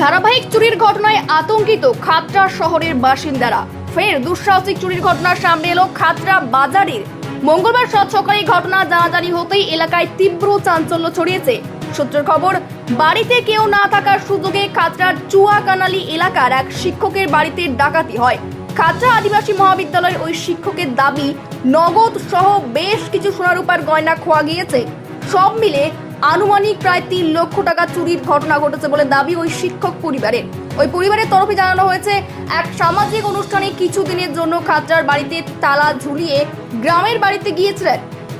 ধারাবাহিক চুরির ঘটনায় আতঙ্কিত খাতড়া শহরের বাসিন্দারা। ফের দুঃসাহসিক চুরির ঘটনার সামনে এলো খাতড়া বাজারের। মঙ্গলবার সাত সকালে ঘটনা জানাজানি হতেই এলাকায় তীব্র চাঞ্চল্য ছড়িয়েছে। সূত্রের খবর, বাড়িতে কেউ না থাকার সুযোগে খাতড়ার চুয়াকানালি এলাকার এক শিক্ষকের বাড়িতে ডাকাতি হয়। খাতড়া আদিবাসী মহাবিদ্যালয়ের ওই শিক্ষকের দাবি, নগদ সহ বেশ কিছু সোনারূপার গয়না খোয়া গিয়েছে। সব মিলে আনুমানিক প্রায় তিন লক্ষ টাকা চুরির ঘটনা ঘটেছে বলে দাবি ওই শিক্ষক পরিবারের। ওই পরিবারের তরফে জানানো হয়েছে, এক সামাজিক অনুষ্ঠানে কিছু দিনের জন্য খাতড়ার বাড়িতে তালা ঝুলিয়ে গ্রামের বাড়িতে গিয়েছিলেন।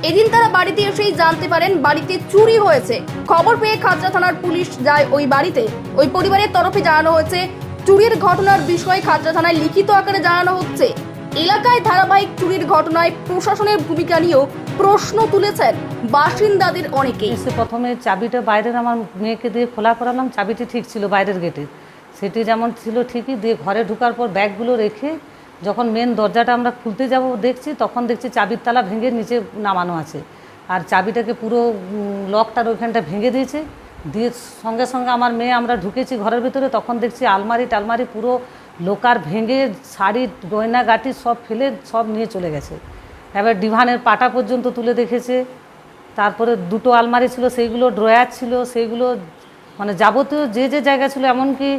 এদিন তারা বাড়িতে এসেই জানতে পারেন বাড়িতে চুরি হয়েছে। খবর পেয়ে খাতড়া থানার পুলিশ যায় ওই বাড়িতে। ওই পরিবারের তরফে জানানো হয়েছে, চুরির ঘটনার বিষয়ে খাতড়া থানায় লিখিত আকারে জানানো হচ্ছে। এলাকায় ধারাবাহিক চুরির ঘটনায় প্রশাসনের ভূমিকা নিয়েও প্রশ্ন তুলেছেন বাসিন্দাদের অনেকেই এসে প্রথমে চাবিটা বাইরের আমার মেয়েকে দিয়ে খোলা করালাম, চাবিটি ঠিক ছিল বাইরের গেটে। সেটি যেমন ছিল ঠিকই, দিয়ে ঘরে ঢোকার পর ব্যাগগুলো রেখে যখন মেন দরজাটা আমরা খুলতে যাব দেখছি, তখন দেখছি চাবির তালা ভেঙে নিচে নামানো আছে। আর চাবিটাকে পুরো লকটার ওইখানটা ভেঙে দিয়েছে। দিয়ে সঙ্গে সঙ্গে আমার মেয়ে আমরা ঢুকেছি ঘরের ভিতরে, তখন দেখছি আলমারি টালমারি পুরো লোকার ভেঙে শাড়ি গয়না গাটি সব ফেলে সব নিয়ে চলে গেছে। এবার ডিভানের পাটা পর্যন্ত তুলে দেখেছে। তারপরে দুটো আলমারি ছিল, সেইগুলো ড্রয়ার ছিল, সেইগুলো মানে যাবতীয় যে যে জায়গা ছিল, এমনকি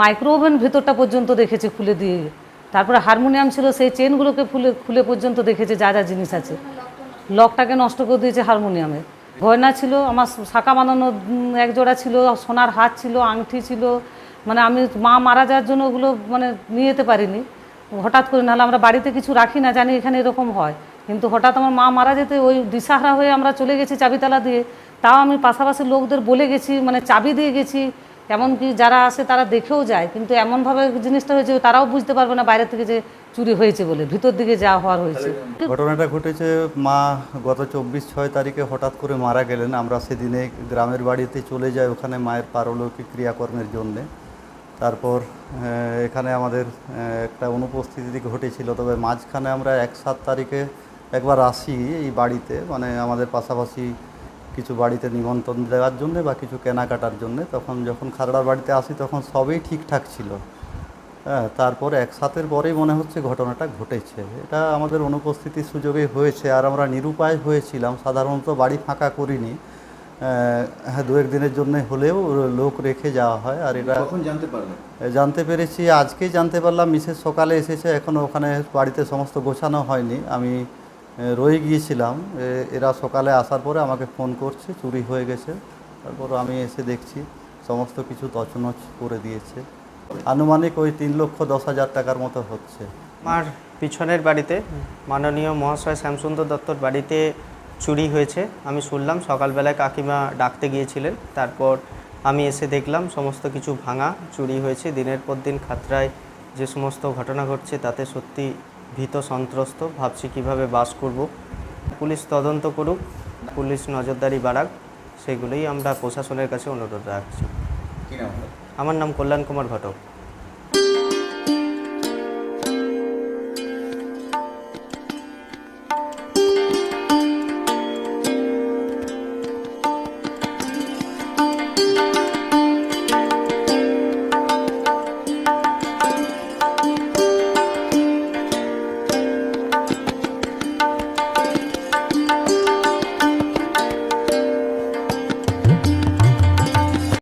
মাইক্রো ওভেন ভেতরটা পর্যন্ত দেখেছে খুলে দিয়ে। তারপরে হারমোনিয়াম ছিল, সেই চেনগুলোকে খুলে খুলে পর্যন্ত দেখেছে যা যা জিনিস আছে। লকটাকে নষ্ট করে দিয়েছে হারমোনিয়ামে। গয়না ছিল, আমার শাঁখা বানানো একজোড়া ছিল, সোনার হাত ছিল আংটি ছিল মানে আমি মা মারা যাওয়ার জন্য ওগুলো মানে নিয়ে যেতে পারিনি। হঠাৎ করে, নাহলে আমরা বাড়িতে কিছু রাখি না, জানি এখানে এরকম হয়। কিন্তু হঠাৎ আমার মা মারা যেতে ওই দিশাহারা হয়ে আমরা চলে গেছি চাবিতালা দিয়ে। তাও আমি পাশাপাশি লোকদের বলে গেছি মানে চাবি দিয়ে গেছি। এমনকি যারা আসে তারা দেখেও যায়। কিন্তু এমনভাবে জিনিসটা হয়েছে, তারাও বুঝতে পারবে না বাইরে থেকে যে চুরি হয়েছে বলে, ভিতর দিকে যা হওয়ার হয়েছে। ঘটনাটা ঘটেছে, মা গত চব্বিশ ছয় তারিখে হঠাৎ করে মারা গেলেন। আমরা সেদিনে গ্রামের বাড়িতে চলে যাই, ওখানে মায়ের পারলৌকিক ক্রিয়াকর্মের জন্যে। তারপর এখানে আমাদের একটা অনুপস্থিতি ঘটেছিল। তবে মাঝখানে আমরা এক সাত তারিখে একবার আসি এই বাড়িতে মানে আমাদের পাশাপাশি কিছু বাড়িতে নিমন্ত্রণ দেওয়ার জন্য বা কিছু কেনাকাটার জন্য। তখন যখন খাগড়ার বাড়িতে আসি, তখন সবই ঠিকঠাক ছিল। হ্যাঁ তারপরে এক সাতের পরেই মনে হচ্ছে ঘটনাটা ঘটেছে। এটা আমাদের অনুপস্থিতির সুযোগে হয়েছে। আর আমরা নিরুপায় হয়েছিলাম। সাধারণত বাড়ি ফাঁকা করিনি। হ্যাঁ দু একদিনের জন্য হলেও লোক রেখে যাওয়া হয় আর এটা কখন জানতে পারলেন জানতে পেরেছি আজকেই জানতে পারলাম। মিসেস সকালে এসেছে এখনও ওখানে বাড়িতে সমস্ত গোছানো হয়নি। আমি রয়ে গিয়েছিলাম। এরা সকালে আসার পরে আমাকে ফোন করছে চুরি হয়ে গেছে। তারপর আমি এসে দেখছি সমস্ত কিছু তছনছ করে দিয়েছে। আনুমানিক ওই তিন লক্ষ দশ হাজার টাকার মতো হচ্ছে। আমার পিছনের বাড়িতে মাননীয় মহাশয় শ্যামসুন্দর দত্তর বাড়িতে চুরি হয়েছে। আমি শুনলাম সকালবেলায় কাকিমা ডাকতে গিয়েছিলেন। তারপর আমি এসে দেখলাম সমস্ত কিছু ভাঙা চুরি হয়েছে। দিনের পর দিন খাতরায় যে সমস্ত ঘটনা ঘটছে তাতে সত্যি ভীত সন্ত্রস্ত। ভাবছি কীভাবে বাস করব। পুলিশ তদন্ত করুক পুলিশ নজরদারি বাড়াক সেগুলোই আমরা প্রশাসনের কাছে অনুরোধ রাখছি? আমার নাম কল্যাণ কুমার ঘটক।